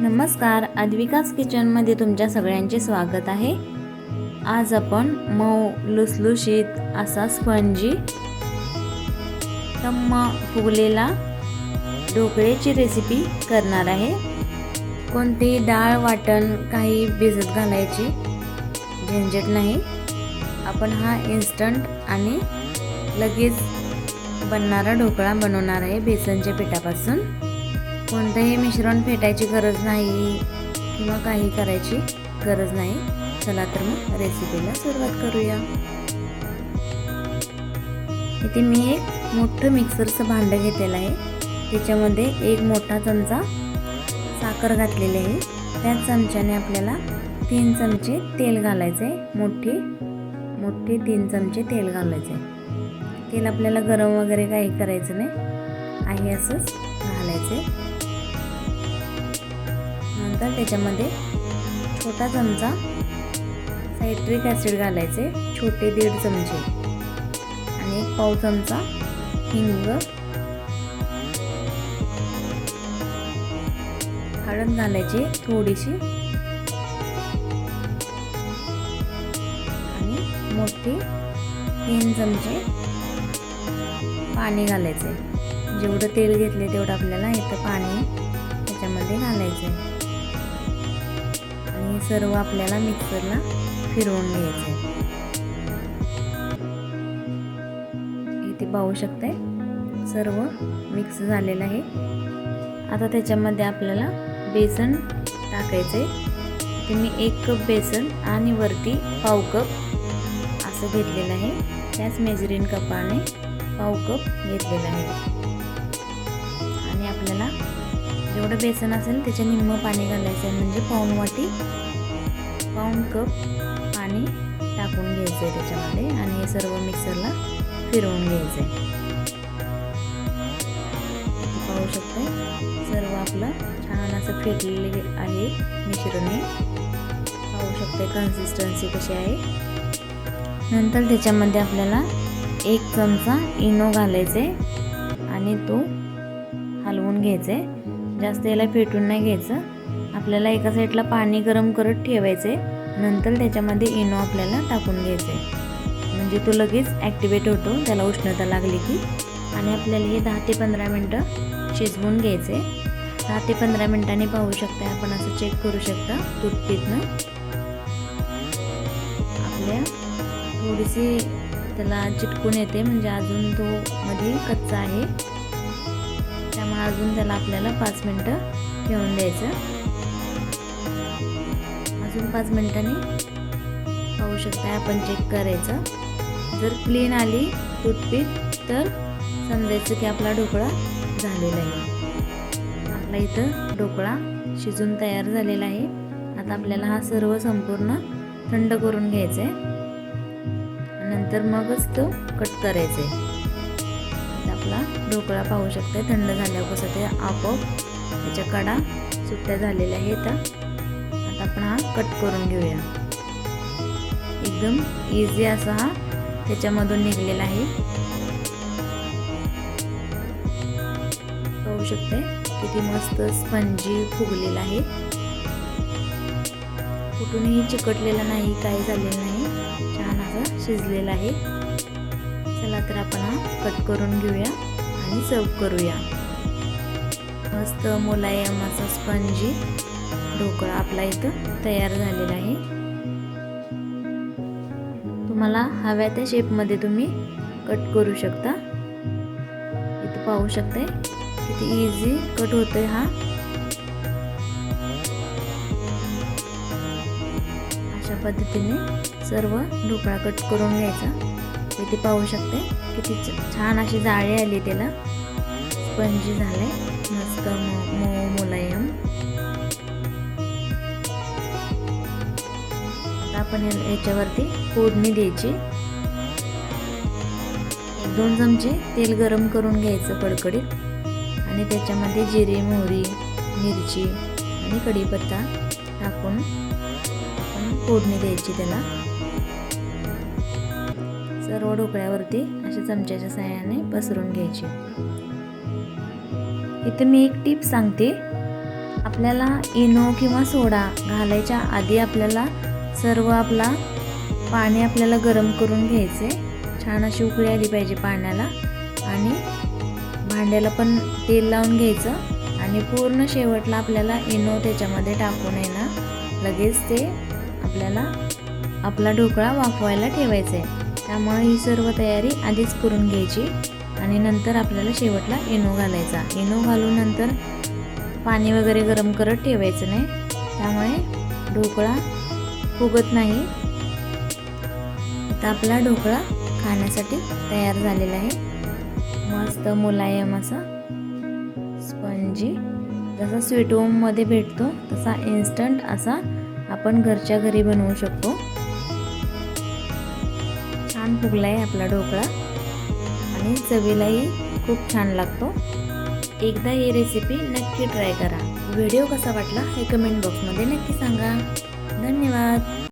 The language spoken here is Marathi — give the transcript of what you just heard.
नमस्कार अद्विकास किचनमध्ये तुमच्या सगळ्यांचे स्वागत आहे. आज आपण मऊ लुसलुशीत असा स्पंजी टम्म फुगलेला ढोकळ्याची रेसिपी करणार आहे. कोणतीही डाळ वाटण काही भिजत घालायची झंझट नाही. आपण हा इन्स्टंट आणि लगेच बनणारा ढोकळा बनवणार आहे बेसनच्या पिठापासून. कोणतंही मिश्रण फेटायची गरज नाही किंवा काही करायची गरज नाही. चला तर मग रेसिपीला सुरुवात करूया. इथे मी एक मोठं मिक्सरचं भांडं घेतलेलं आहे. त्याच्यामध्ये एक मोठा चमचा साखर घातलेली आहे. त्याच चमच्याने आपल्याला तीन चमचे तेल घालायचे आहे. मोठी मोठे तीन चमचे तेल घालायचे तेल आपल्याला गरम वगैरे काही करायचं नाही. आहे असंच घालायचे नंतर त्याच्यामध्ये छोटा चमचा सायट्रिक ॲसिड घालायचे छोटे दीड चमचे. आणि एक पाव चमचा हिंग. हळद घालायची थोडीशी. आणि मोठी तीन चमचे पाणी घालायचे. जेवढं तेल घेतले तेवढं आपल्याला इथं पाणी त्याच्यामध्ये घालायचं आहे आणि सर्व आपल्याला मिक्सरला फिरवून घ्यायचं आहे इथे पाहू शकते सर्व मिक्स झालेलं आहे. आता त्याच्यामध्ये आपल्याला बेसन टाकायचं आहे ते मी एक कप बेसन आणि वरती पाव कप असं घेतलेलं आहे. त्याच मेजरीन कपाने पाव कप घेतलेला आहे. आणि आपल्याला जेवढं बेसन असेल त्याच्या निम्म पाणी घालायचं आहे म्हणजे पाऊन वाटी पाऊण कप पाणी टाकून घ्यायचं आहे त्याच्यामध्ये आणि हे सर्व मिक्सरला फिरवून घ्यायचं आहे पाहू शकता सर्व आपलं छान असं फेटलेले आहे मिश्रण. हे पाहू शकते कन्सिस्टन्सी कशी आहे. नंतर त्याच्यामध्ये आपल्याला एक चमचा इनो घालायचे आणि तो हलवून घ्यायचे जास्त याला फेटून नाही घ्यायचं. आपल्याला एका साईडला पाणी गरम करत ठेवायचे नंतर त्याच्यामध्ये इनो आपल्याला टाकून घ्यायचे म्हणजे तो लगेच ॲक्टिवेट होतो त्याला उष्णता लागली की. आणि आपल्याला हे दहा ते पंधरा मिनटं शिजवून घ्यायचे दहा ते पंधरा मिनटांनी पाहू शकता आपण असं चेक करू शकता तुटपीतनं आपल्या थोडीशी त्याला चिटकून येते म्हणजे अजून तो मध्ये कच्चा आहे. त्यामुळे अजून त्याला आपल्याला पाच मिनटं ठेवून द्यायचं. अजून पाच मिनटांनी पाहू शकता आपण चेक करायचं. जर क्लीन आली टूथपिक तर समजायचं की आपला ढोकळा झालेला आहे. आपला इथं ढोकळा शिजून तयार झालेला आहे. आता आपल्याला हा सर्व संपूर्ण थंड करून घ्यायचा आहे. नंतर मगच तो कट करायचा आहे. आपला ढोकळा पाहू शकता थंड झाल्यावर कसं ते आपोआप त्याच्या कडा सुट्ट्या झालेल्या आहेत. आता आपण हा कट करून घेऊया. एकदम इझी असा हा त्याच्यामधून निघलेला आहे. पाहू शकते किती मस्त स्पंजी फुगलेला आहे. कुठूनही चिकटलेला नाही काही झालेलं नाही. छान असा शिजलेला आहे. चला तर आपण हा कट करून घेऊया आणि सर्व करूया. मस्त मुलायम असा स्पंजी. ढोकळा आपला इथं तयार झालेला आहे. तुम्हाला हव्या त्या शेपमध्ये तुम्ही कट करू शकता. इथं पाहू शकताय किती इझी कट होतोय हा. अशा पद्धतीने सर्व ढोकळा कट करून घ्यायचा. इथे पाहू शकते किती छान अशी जाळी आली त्याला. स्पंजी झाले मस्त मऊ मुलायम. आपण याच्यावरती फोडणी द्यायची. एक दोन चमचे तेल गरम करून घ्यायचं कडकडीत. आणि त्याच्यामध्ये जिरे मोहरी मिरची आणि कढीपत्ता टाकून फोडणी द्यायची त्याला. सर्व ढोकळ्यावरती अशा चमच्याच्या साह्याने पसरून घ्यायची. इथे मी एक टीप सांगते. आपल्याला इनो किंवा सोडा घालायच्या आधी आपल्याला सर्व आपला पाणी आपल्याला गरम करून घ्यायचे. छान अशी उकळी आली पाहिजे पाण्याला. आणि भांड्याला पण तेल लावून घ्यायचं. आणि पूर्ण शेवटला आपल्याला इनो त्याच्यामध्ये टाकून आहे ना लगेच ते आपल्याला आपला ढोकळा वाफवायला ठेवायचा आहे त्यामुळे ही सर्व तयारी आधीच करून घ्यायची. आणि नंतर आपल्याला शेवटला इनो घालायचा. इनो घालून नंतर पाणी वगैरे गरम करत ठेवायचं नाही. त्यामुळे ढोकळा फुगत नाही. आता आपला ढोकळा खाण्यासाठी तयार झालेला आहे. मस्त मुलायम असा स्पंजी. जसा स्वीट होममध्ये भेटतो तसा इन्स्टंट असा आपण घरच्या घरी बनवू शकतो. छान फुगला आहे आपला ढोकळा. आणि चवीलाही खूप छान लागतो. एकदा ही रेसिपी नक्की ट्राय करा. व्हिडिओ कसा वाटला हे कमेंट बॉक्समध्ये नक्की सांगा. धन्यवाद